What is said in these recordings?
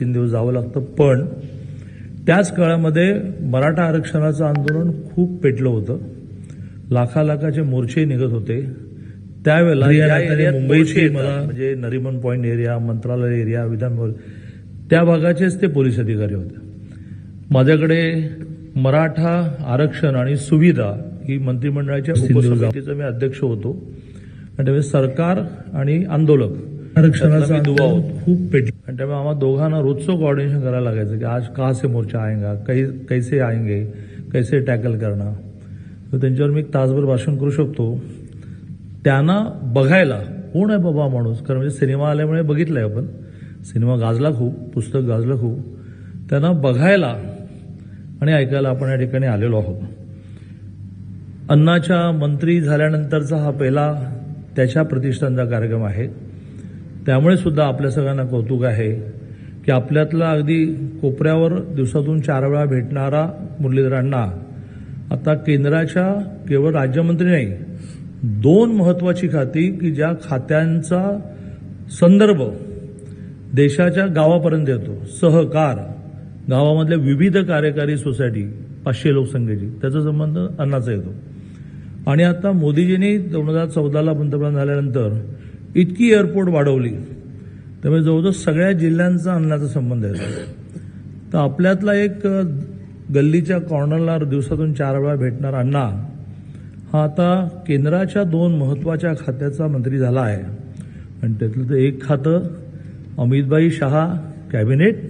तीन दिवस जावं लागतं. पण त्याच काळामध्ये मराठा आरक्षणाचं आंदोलन खूप पेटलं होतं. लाखा लाखाचे मोर्चे निघत होते. त्यावेळेला मोर्चे मुंबईची. मला म्हणजे Nariman point area Mantralaya area Vidhan Bhavan, त्या भागाचेच ते पोलीस अधिकारी होते. माझ्याकडे मराठा आरक्षण आणि सुविधा ही मंत्रिमंडळाच्या उपसमितीचा मी अध्यक्ष होतो. आणि त्यावेळी सरकार आणि आंदोलक आरक्षणाचा दुवा होतो. खूप पेटली. आणि त्यामुळे आम्हाला दोघांना रोजचं कोऑर्डिनेशन करायला लागायचं की आज कहा से मोर्चा आएगा कै कैसे आएंगे कैसे टॅकल करणार. तर त्यांच्यावर मी एक तासभर भाषण करू शकतो. त्यांना बघायला कोण आहे बाबा माणूस? कारण म्हणजे सिनेमा आल्यामुळे बघितलंय आपण. सिनेमा गाजला खूप पुस्तक गाजलं खूप. त्यांना बघायला आणि ऐकायला आपण या ठिकाणी आलेलो आहोत. अन्नाच्या मंत्री झाल्यानंतरचा हा पहिला त्याच्या प्रतिष्ठानचा कार्यक्रम आहे. त्यामुळे सुद्धा आपल्या सगळ्यांना कौतुक आहे की आपल्यातला अगदी कोपऱ्यावर दिवसातून चार वेळा भेटणारा मुरलीधरांना आता केंद्राच्या केवळ राज्यमंत्री नाही दोन महत्वाची खाती की ज्या खात्यांचा संदर्भ देशाच्या गावापर्यंत येतो सहकार गावामधल्या विविध कार्यकारी सोसायटी पाचशे लोकसंख्येची त्याचा संबंध अन्नाचा येतो. आणि आता मोदीजींनी दोन हजार चौदाला पंतप्रधान झाल्यानंतर इतकी एअरपोर्ट वाढवली. त्यामुळे जवळजवळ सगळ्या जिल्ह्यांचा अन्नाचा संबंध आहे. तर आपल्यातला एक गल्लीच्या कॉर्नरला दिवसातून चार वेळा भेटणारा अण्णा हा आता केंद्राच्या दोन महत्त्वाच्या खात्याचा मंत्री झाला आहे. आणि त्यातलं तर एक खातं अमितभाई शहा कॅबिनेट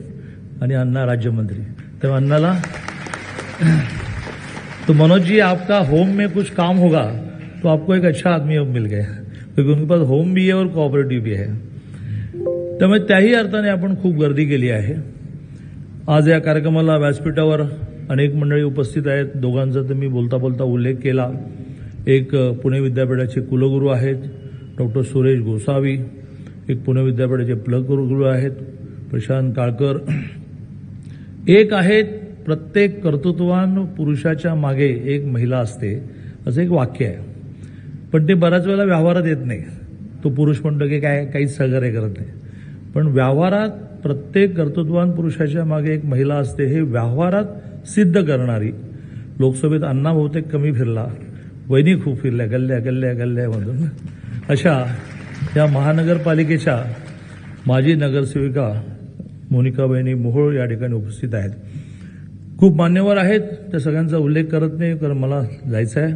आणि अण्णा राज्यमंत्री. तर अण्णाला तो मनोज जी आपका होम में कुछ काम होगा तो आपको एक अच्छा आदमी अब मिल गया. क्योंकि उनके पास होम भी है और कोऑपरेटिव भी आहे त्यामुळे त्याही अर्थाने आपण खूप गर्दी केली आहे। आज या कार्यक्रमाला व्यासपीठावर अनेक मंडळी उपस्थित आहेत. दोघांचा तर मी बोलता बोलता उल्लेख केला. एक पुणे विद्यापीठाचे कुलगुरू आहेत डॉक्टर सुरेश गोसावी. एक पुणे विद्यापीठाचे प्लग कुलगुरू आहेत प्रशांत काळकर. एक आहेत प्रत्येक कर्तृत्वान पुरुषाच्या मागे एक महिला असते असं एक वाक्य आहे. पण ते बऱ्याच वेळेला व्यवहारात येत नाही. तो पुरुष म्हणतो की काय काहीच सहकार्य करत नाही. पण व्यवहारात प्रत्येक कर्तृत्वान पुरुषाच्या मागे एक महिला असते हे व्यवहारात सिद्ध करणारी. लोकसभेत अण्णा बहुतेक कमी फिरला वहिनी खूप फिरल्या गल्ल्या गल्ल्या गल्ल्यामधून अशा या महानगरपालिकेच्या माजी नगरसेविका मोनिका बहिणी मोहोळ या ठिकाणी उपस्थित आहेत. खूप मान्यवर आहेत त्या सगळ्यांचा उल्लेख करत नाही कारण मला जायचं आहे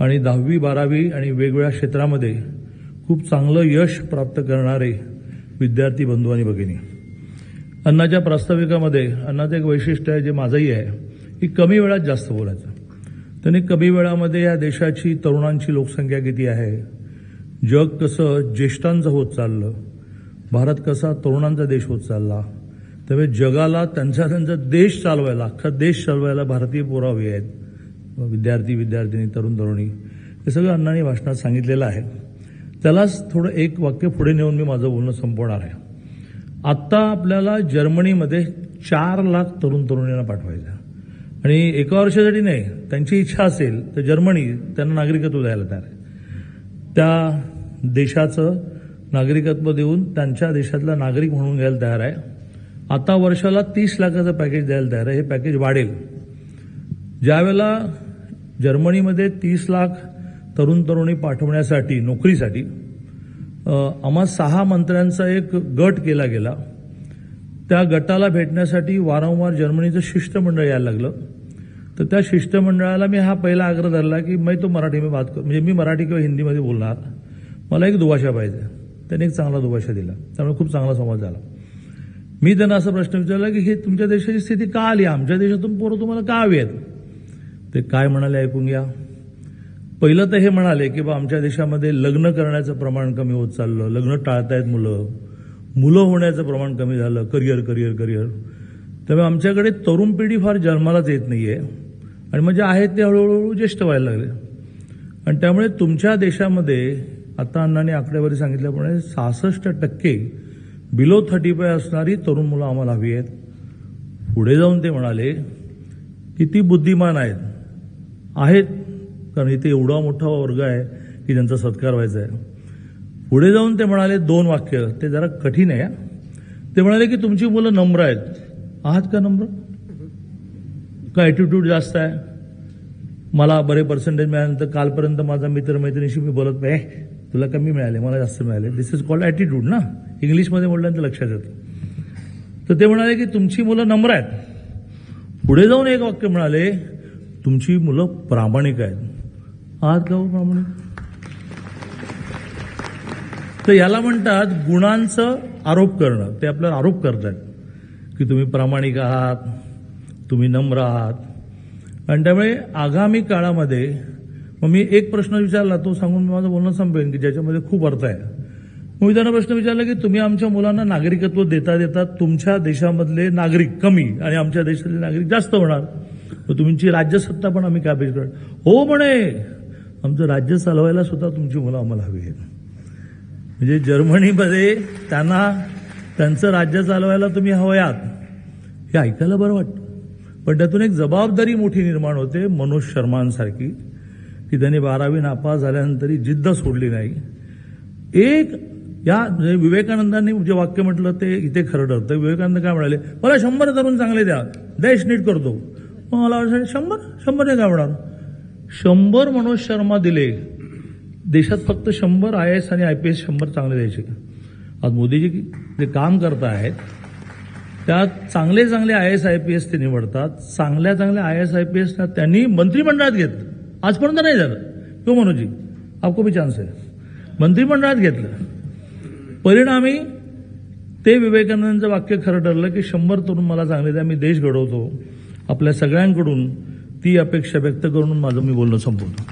आणि दहावी बारावी आणि वेगवेगळ्या क्षेत्रामध्ये खूप चांगलं यश प्राप्त करणारे विद्यार्थी बंधू आणि भगिनी. अन्नाच्या प्रास्ताविकामध्ये अन्नाचं एक वैशिष्ट्य आहे जे माझंही आहे की कमी वेळात जास्त बोलायचं. त्यांनी कमी वेळामध्ये या देशाची तरुणांची लोकसंख्या किती आहे जग कसं ज्येष्ठांचं होत चाललं भारत कसा तरुणांचा देश होत चालला त्यामुळे जगाला त्यांचा त्यांचा देश चालवायला अख्खा देश चालवायला भारतीय पुरावे आहेत. विद्यार्थी विद्यार्थिनी तरुण तरुणी हे सगळं अण्णांनी भाषणात सांगितलेलं आहे. त्यालाच थोडं एक वाक्य पुढे नेऊन मी माझं बोलणं संपवणार आहे. आत्ता आपल्याला जर्मनीमध्ये चार लाख तरुण तरुणींना पाठवायचं आणि एका वर्षासाठी नाही त्यांची इच्छा असेल तर जर्मनी त्यांना नागरिकत्व द्यायला तयार आहे. त्या देशाचं नागरिकत्व देऊन त्यांच्या देशातला नागरिक म्हणून घ्यायला तयार आहे. आता वर्षाला तीस लाखाचं पॅकेज द्यायला तयार आहे. हे पॅकेज वाढेल. ज्यावेळेला जर्मनीमध्ये तीस लाख तरुण तरुणी पाठवण्यासाठी नोकरीसाठी आम्हा सहा मंत्र्यांचा एक गट केला गेला. त्या गटाला भेटण्यासाठी वारंवार जर्मनीचं शिष्टमंडळ यायला लागलं. तर त्या शिष्टमंडळाला मी हा पहिला आग्रह धरला की मी तो मराठी मी बात कर म्हणजे मी मराठी किंवा हिंदीमध्ये बोलणार. मला एक दुभाषा पाहिजे. त्यांनी एक चांगला दुभाषा दिला. त्यामुळे खूप चांगला संवाद झाला. मी त्यांना असा प्रश्न विचारला की हे तुमच्या देशाची स्थिती का आली? आमच्या देशातून पोरं तुम्हाला का हवी आहेत? ते काय म्हणाले ऐकून घ्या. पहिलं तर हे म्हणाले की बा आमच्या देशामध्ये लग्न करण्याचं प्रमाण कमी होत चाललं. लग्न टाळतायत मुलं. मुलं होण्याचं प्रमाण कमी झालं. Career career career. त्यामुळे आमच्याकडे तरुण पिढी फार जन्मालाच येत नाही आहे आणि म्हणजे आहेत ते हळूहळू ज्येष्ठ व्हायला लागले. आणि त्यामुळे तुमच्या देशामध्ये आता अण्णांनी आकडेवारी सांगितल्याप्रमाणे सहासष्ट टक्के बिलो थर्टी फाय असणारी तरुण मुलं आम्हाला हवी आहेत. पुढे जाऊन ते म्हणाले की ती बुद्धिमान आहेत. आहेत. कारण इथे एवढा मोठा वर्ग आहे की त्यांचा सत्कार व्हायचा आहे. पुढे जाऊन ते म्हणाले दोन वाक्य. ते जरा कठीण आहे ते म्हणाले की तुमची मुलं नम्र आहेत. आहात का नम्र? का ॲटिट्यूड जास्त आहे? मला बरे पर्सेंटेज मिळाल्यानंतर कालपर्यंत माझा मित्रमैत्रिणीशी मी बोलत नाही तुला कमी मिळाले मला जास्त मिळाले. दिस इज कॉल्ड ॲटिट्यूड ना? इंग्लिशमध्ये म्हटल्यानंतर लक्षात येतं. तर ते म्हणाले की तुमची मुलं नम्र आहेत. पुढे जाऊन एक वाक्य म्हणाले तुमची मुलं प्रामाणिक आहेत. आहात का हो प्रामाणिक? तर याला म्हणतात गुणांचं आरोप करणं. ते आपल्याला आरोप करतात की तुम्ही प्रामाणिक आहात तुम्ही नम्र आहात. आणि त्यामुळे आगामी काळामध्ये मग मी एक प्रश्न विचारला तो सांगून माझं बोलणं संपेन की ज्याच्यामध्ये खूप अर्थ आहे. मग मी त्यांना प्रश्न विचारला की तुम्ही आमच्या मुलांना नागरिकत्व देता देता तुमच्या देशामधले नागरिक कमी आणि आमच्या देशातले नागरिक जास्त होणार? मग तुमची राज्यसत्ता पण आम्ही काबीज करू हो म्हणे आमचं राज्य चालवायला सुद्धा तुमची मुलं आम्हाला हवी आहेत. म्हणजे जर्मनीमध्ये त्यांना त्यांचं राज्य चालवायला तुम्ही हवयात हे ऐकायला बरं वाटतं. पण त्यातून एक जबाबदारी मोठी निर्माण होते मनोज शर्मांसारखी की त्यांनी बारावी नापास झाल्यानंतरही जिद्द सोडली नाही. एक या म्हणजे विवेकानंदांनी जे वाक्य म्हटलं ते इथे खरं ठरतं. विवेकानंद काय म्हणाले मला शंभर तरुण चांगले द्या देश नीट करतो. मग मला वाटलं शंभर? शंभर नाही आवडणार शंभर मनोज शर्मा दिले. देशात फक्त शंभर I A S I P S शंभर चांगले द्यायचे आज मोदीजी जे काम करत आहेत त्यात चांगले चांगले I A S I P S निवडतात. चांगल्या चांगल्या I A S I P त्यांनी मंत्रिमंडळात घेतलं. आजपर्यंत नाही झालं. किंवा मनोजी? आपको भी चान्स आहे मंत्रिमंडळात घेतलं. परिणामी ते विवेकानंदांचं वाक्य खरं ठरलं की शंभर तरुण मला चांगले द्या मी देश घडवतो. आपल्या सगळ्यांकडून ती अपेक्षा व्यक्त करून माझं मी बोलणं संपवतो.